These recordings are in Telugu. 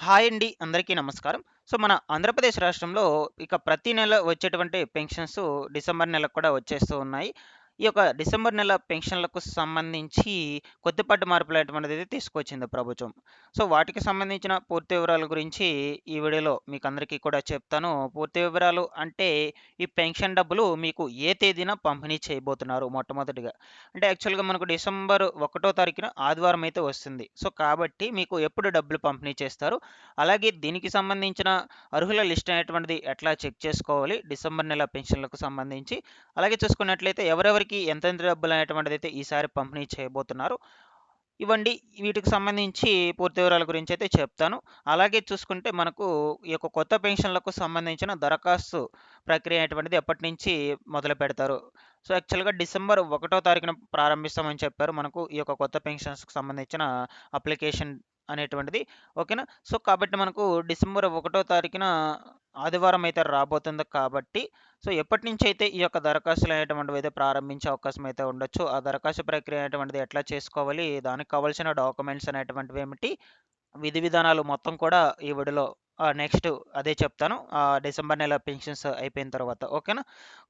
హాయ్ అండి. అందరికీ నమస్కారం. సో, మన ఆంధ్రప్రదేశ్ రాష్ట్రంలో ఇక ప్రతి నెల వచ్చేటువంటి పెన్షన్స్ డిసెంబర్ నెలకు కూడా వచ్చేస్తూ ఉన్నాయి. ఈ యొక్క డిసెంబర్ నెల పెన్షన్‌లకు సంబంధించి కొద్దిపాటి అయితే తీసుకొచ్చింది ప్రభుత్వం. సో, వాటికి సంబంధించిన పూర్తి వివరాల గురించి ఈ వీడియోలో మీకందరికీ కూడా చెప్తాను. పూర్తి వివరాలు అంటే ఈ పెన్షన్ డబ్బులు మీకు ఏ తేదీన పంపిణీ చేయబోతున్నారు మొట్టమొదటిగా. అంటే యాక్చువల్‌గా మనకు డిసెంబర్ ఒకటో తారీఖున ఆదివారం అయితే వస్తుంది. సో, కాబట్టి మీకు ఎప్పుడు డబ్బులు పంపిణీ చేస్తారు? అలాగే దీనికి సంబంధించిన అర్హుల లిస్ట్ అనేటువంటిది ఎట్లా చెక్ చేసుకోవాలి? డిసెంబర్ నెల పెన్షన్‌లకు సంబంధించి. అలాగే చూసుకున్నట్లయితే ఎవరెవరికి ఎంతెంత డబ్బులు అనేటువంటిదైతే ఈసారి పంపిణీ చేయబోతున్నారు. ఇవ్వండి వీటికి సంబంధించి పూర్తి వివరాల గురించి అయితే చెప్తాను. అలాగే చూసుకుంటే మనకు ఈ యొక్క కొత్త పెన్షన్‌లకు సంబంధించిన దరఖాస్తు ప్రక్రియ అనేటువంటిది ఎప్పటినుంచి మొదలుపెడతారు? సో, యాక్చువల్‌గా డిసెంబర్ ఒకటో తారీఖున ప్రారంభిస్తామని చెప్పారు మనకు ఈ యొక్క కొత్త పెన్షన్స్‌కి సంబంధించిన అప్లికేషన్ అనేటువంటిది. ఓకేనా? సో, కాబట్టి మనకు డిసెంబర్ ఒకటో తారీఖున ఆదివారం అయితే రాబోతుంది కాబట్టి సో, ఎప్పటినుంచైతే ఈ యొక్క దరఖాస్తులు అనేటువంటివైతే ప్రారంభించే అవకాశం అయితే ఉండొచ్చు. ఆ దరఖాస్తు ప్రక్రియ అనేటువంటిది ఎట్లా చేసుకోవాలి? దానికి కావాల్సిన డాక్యుమెంట్స్ అనేటువంటివి ఏమిటి? విధి విధానాలు మొత్తం కూడా ఈ వీడియోలో నెక్స్ట్ అదే చెప్తాను. డిసెంబర్ నెల పెన్షన్స్ అయిపోయిన తర్వాత. ఓకేనా?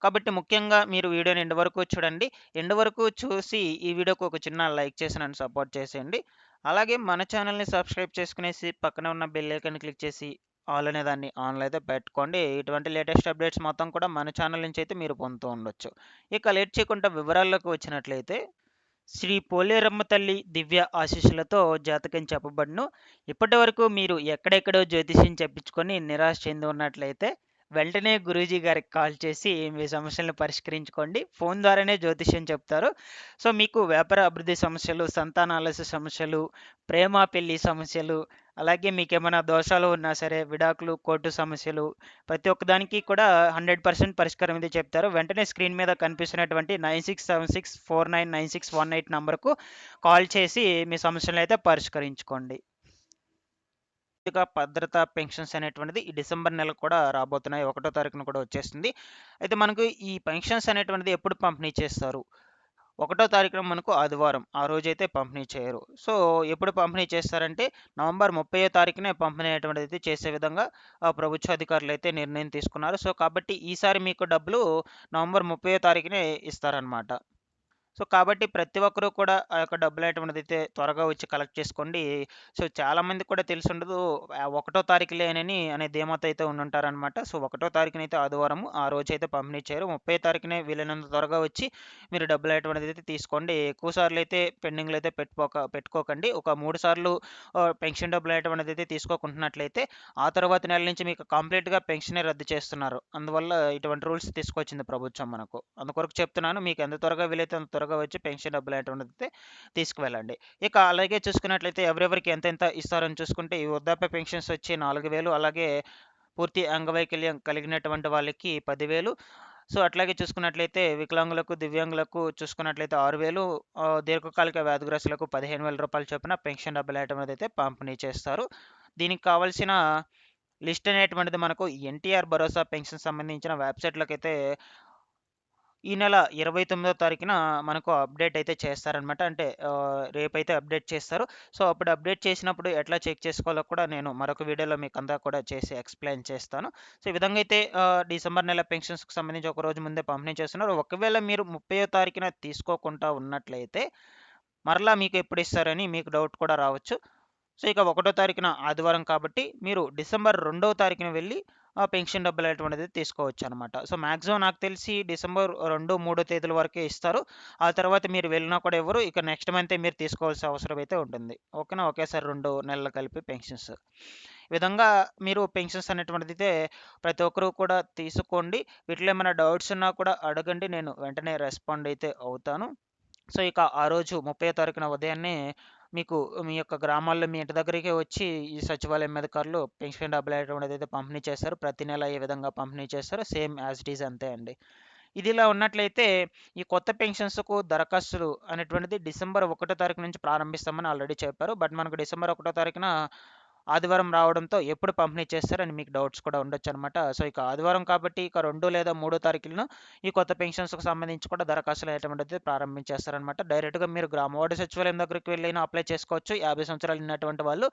కాబట్టి ముఖ్యంగా మీరు వీడియోని ఎండు వరకు చూడండి. ఎండు వరకు చూసి ఈ వీడియోకి ఒక చిన్న లైక్ చేసి నన్ను సపోర్ట్ చేసేయండి. అలాగే మన ఛానల్ని సబ్స్క్రైబ్ చేసుకునేసి పక్కన ఉన్న బెల్ ఐకాన్ క్లిక్ చేసి ఆల్ అనే దాన్ని ఆన్‌లో అయితే పెట్టుకోండి. ఇటువంటి లేటెస్ట్ అప్డేట్స్ మొత్తం కూడా మన ఛానల్ నుంచి అయితే మీరు పొందుతూ ఉండొచ్చు. ఇక లేట్ చేయకుండా వివరాల్లోకి వచ్చినట్లయితే శ్రీ పోలేరమ్మ తల్లి దివ్య ఆశీస్సులతో జాతకం చెప్పబడును. ఇప్పటివరకు మీరు ఎక్కడెక్కడో జ్యోతిష్యం చెప్పించుకొని నిరాశ చెంది ఉన్నట్లయితే వెంటనే గురూజీ గారికి కాల్ చేసి మీ సమస్యలను పరిష్కరించుకోండి. ఫోన్ ద్వారానే జ్యోతిష్యం చెప్తారు. సో, మీకు వ్యాపార అభివృద్ధి సమస్యలు, సంతానాలస్య సమస్యలు, ప్రేమ పెళ్ళి సమస్యలు, అలాగే మీకేమైనా దోషాలు ఉన్నా సరే విడాకులు, కోర్టు సమస్యలు ప్రతి ఒక్కదానికి కూడా 100% పరిష్కారం అయితే చెప్తారు. వెంటనే స్క్రీన్ మీద కనిపిస్తున్నటువంటి 9676499618 నంబర్‌కు కాల్ చేసి మీ సమస్యలనైతే పరిష్కరించుకోండి. పూర్తిగా భద్రతా పెన్షన్స్ అనేటువంటిది ఈ డిసెంబర్ నెల కూడా రాబోతున్నాయి. ఒకటో తారీఖున కూడా వచ్చేస్తుంది. అయితే మనకు ఈ పెన్షన్స్ అనేటువంటిది ఎప్పుడు పంపిణీ చేస్తారు? ఒకటో తారీఖున మనకు ఆదివారం. ఆ రోజైతే పంపిణీ చేయరు. సో, ఎప్పుడు పంపిణీ చేస్తారంటే నవంబర్ 30వ తారీఖునే పంపిణీ అయితే చేసే విధంగా ప్రభుత్వ ప్రభుత్వ అయితే నిర్ణయం తీసుకున్నారు. సో, కాబట్టి ఈసారి మీకు డబ్బులు నవంబర్ 30వ తారీఖునే ఇస్తారనమాట. సో, కాబట్టి ప్రతి ఒక్కరూ కూడా ఆ యొక్క డబ్బులు అయితే త్వరగా వచ్చి కలెక్ట్ చేసుకోండి. సో, చాలామందికి కూడా తెలిసి ఉండదు ఒకటో తారీఖులేనని అనే ధీమాతో అయితే ఉండుంటారనమాట. సో, ఒకటో తారీఖునైతే ఆదివారం ఆ రోజైతే పంపిణీ చేయరు. 30 తారీఖునే వీలైనంత త్వరగా వచ్చి మీరు డబ్బులు అనేటువంటిదైతే తీసుకోండి. ఎక్కువ సార్లు అయితే పెండింగ్లు అయితే పెట్టుకోక పెట్టుకోకండి. ఒక మూడు సార్లు పెన్షన్ డబ్బులు అనేటువంటిదైతే తీసుకోకుంటున్నట్లయితే ఆ తర్వాత నెల నుంచి మీకు కంప్లీట్‌గా పెన్షనే రద్దు చేస్తున్నారు. అందువల్ల ఇటువంటి రూల్స్ తీసుకొచ్చింది ప్రభుత్వం మనకు. అందుకొరకు చెప్తున్నాను. మీకు ఎంత త్వరగా వీలైతే అంత త్వరగా వచ్చి పెన్షన్ డబ్బులు అనేటువంటిదైతే తీసుకువెళ్ళండి. ఇక అలాగే చూసుకున్నట్లయితే ఎవరెవరికి ఎంతెంత ఇస్తారని చూసుకుంటే ఈ వృద్ధాప్య పెన్షన్స్ వచ్చి 4000 అలాగే పూర్తి అంగవైకల్యం కలిగినటువంటి వాళ్ళకి పదివేలు సో, అట్లాగే చూసుకున్నట్లయితే వికలాంగులకు, దివ్యాంగులకు చూసుకున్నట్లయితే ఆరు వేలు దీర్ఘకాలిక వ్యాధిగ్రస్తులకు రూ. 15,000 చొప్పున పెన్షన్ డబ్బులు అయితే పంపిణీ చేస్తారు. దీనికి కావాల్సిన లిస్ట్ అనేటువంటిది మనకు ఎన్టీఆర్ భరోసా పెన్షన్ సంబంధించిన వెబ్‌సైట్‌లోకైతే ఈ నెల 29వ తారీఖున మనకు అప్డేట్ అయితే చేస్తారనమాట. అంటే రేపైతే అప్డేట్ చేస్తారు. సో, అప్పుడు అప్డేట్ చేసినప్పుడు ఎట్లా చెక్ చేసుకోవాలో కూడా నేను మరొక వీడియోలో మీకు అంతా కూడా చేసి ఎక్స్‌ప్లెయిన్ చేస్తాను. సో, ఈ విధంగా అయితే డిసెంబర్ నెల పెన్షన్స్‌కి సంబంధించి ఒక రోజు ముందే పంపిణీ చేస్తున్నారు. ఒకవేళ మీరు 30వ తారీఖున తీసుకోకుండా ఉన్నట్లయితే మరలా మీకు ఎప్పుడు ఇస్తారని మీకు డౌట్ కూడా రావచ్చు. సో, ఇక ఒకటో తారీఖున ఆదివారం కాబట్టి మీరు డిసెంబర్ రెండవ తారీఖున వెళ్ళి పెన్షన్ డబ్బులు అనేటువంటిది తీసుకోవచ్చనమాట. సో, మ్యాక్సిమం నాకు తెలిసి డిసెంబర్ 2, 3 తేదీల వరకే ఇస్తారు. ఆ తర్వాత మీరు వెళ్ళినా కూడా ఎవరు ఇక నెక్స్ట్ మంత్ మీరు తీసుకోవాల్సిన అవసరం అయితే ఉంటుంది. ఓకేనా? ఒకేసారి రెండు నెలలు కలిపి పెన్షన్స్. విధంగా మీరు పెన్షన్స్ అనేటువంటిదైతే ప్రతి ఒక్కరు కూడా తీసుకోండి. వీటిలో ఏమైనా డౌట్స్ ఉన్నా కూడా అడగండి. నేను వెంటనే రెస్పాండ్ అయితే అవుతాను. సో, ఇక ఆ రోజు 30వ తారీఖున ఉదయాన్నే మీకు మీ యొక్క గ్రామాల్లో మీ ఇంటి దగ్గరికే వచ్చి ఈ సచివాలయం అధికారులు పెన్షన్ డబ్బులు అయితే పంపిణీ చేస్తారు. ప్రతి నెల ఏ విధంగా పంపిణీ చేస్తారో సేమ్ యాజ్ ఇట్ ఈజ్ అంతే అండి. ఇదిలా ఉన్నట్లయితే ఈ కొత్త పెన్షన్స్‌కు దరఖాస్తులు అనేటువంటిది డిసెంబర్ ఒకటో తారీఖు నుంచి ప్రారంభిస్తామని ఆల్రెడీ చెప్పారు. బట్ మనకు డిసెంబర్ ఒకటో తారీఖున ఆదివారం రావడంతో ఎప్పుడు పంపిణీ చేస్తారని మీకు డౌట్స్ కూడా ఉండొచ్చు అనమాట సో, ఇక ఆదివారం కాబట్టి ఇక రెండు లేదా మూడో తారీఖులను ఈ కొత్త పెన్షన్స్కి సంబంధించి కూడా దరఖాస్తులు అనేటువంటిది ప్రారంభించేస్తారనమాట. డైరెక్ట్‌గా మీరు గ్రామ వార్డు సచివాలయం దగ్గరికి వెళ్ళైనా అప్లై చేసుకోవచ్చు. 50 సంవత్సరాలు ఉన్నటువంటి వాళ్ళు.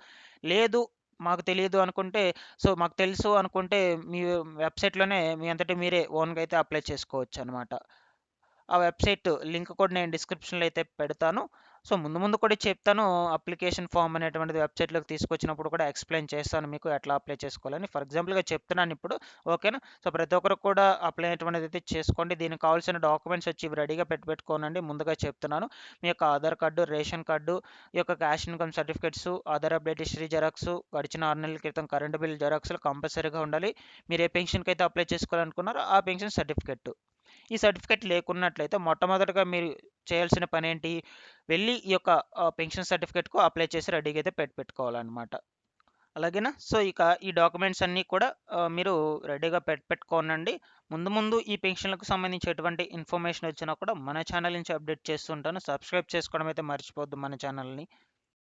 లేదు మాకు తెలియదు అనుకుంటే సో మాకు తెలుసు అనుకుంటే మీ వెబ్సైట్లోనే మీ అంతటి మీరే ఓన్గా అయితే అప్లై చేసుకోవచ్చు అనమాట ఆ వెబ్సైట్ లింక్ కూడా నేను డిస్క్రిప్షన్లో అయితే పెడతాను సో ముందు ముందు కూడా చెప్తాను. అప్లికేషన్ ఫామ్ అనేటువంటిది వెబ్సైట్లోకి తీసుకొచ్చినప్పుడు కూడా ఎక్స్ప్లెయిన్ చేస్తాను మీకు ఎట్లా అప్లై చేసుకోవాలని. ఫర్ ఎగ్జాంపుల్గా చెప్తున్నాను ఇప్పుడు ఓకేనా? సో ప్రతి ఒక్కరు కూడా అప్లై అనేటువంటిది అయితే చేసుకోండి. దీనికి కావాల్సిన డాక్యుమెంట్స్ వచ్చి ఇవి రెడీగా పెట్టి పెట్టుకోనండి. ముందుగా చెప్తున్నాను. మీ యొక్క ఆధార్ కార్డు రేషన్ కార్డు ఈ యొక్క cash income certificates Aadhaar update history xerox గడిచిన ఆరు నెలల క్రితం కరెంటు బిల్ జెరాక్స్లు కంపల్సరీగా ఉండాలి. మీరు ఏ పెన్షన్కి అయితే అప్లై చేసుకోవాలనుకున్నారో ఆ పెన్షన్ సర్టిఫికెట్ ఈ సర్టిఫికేట్ లేకున్నట్లయితే మొట్టమొదటిగా మీరు చేయాల్సిన పని ఏంటి వెళ్ళి ఈ యొక్క పెన్షన్ సర్టిఫికేట్కు అప్లై చేసి రెడీగా అయితే పెట్టి పెట్టుకోవాలన్నమాట. అలాగేనా? సో ఇక ఈ డాక్యుమెంట్స్ అన్నీ కూడా మీరు రెడీగా పెట్టి పెట్టుకోనండి. ముందు ముందు ఈ పెన్షన్లకు సంబంధించి ఎటువంటి ఇన్ఫర్మేషన్ వచ్చినా కూడా మన ఛానల్ నుంచి అప్డేట్ చేస్తుంటాను సబ్స్క్రైబ్ చేసుకోవడం అయితే మర్చిపోవద్దు మన ఛానల్ని.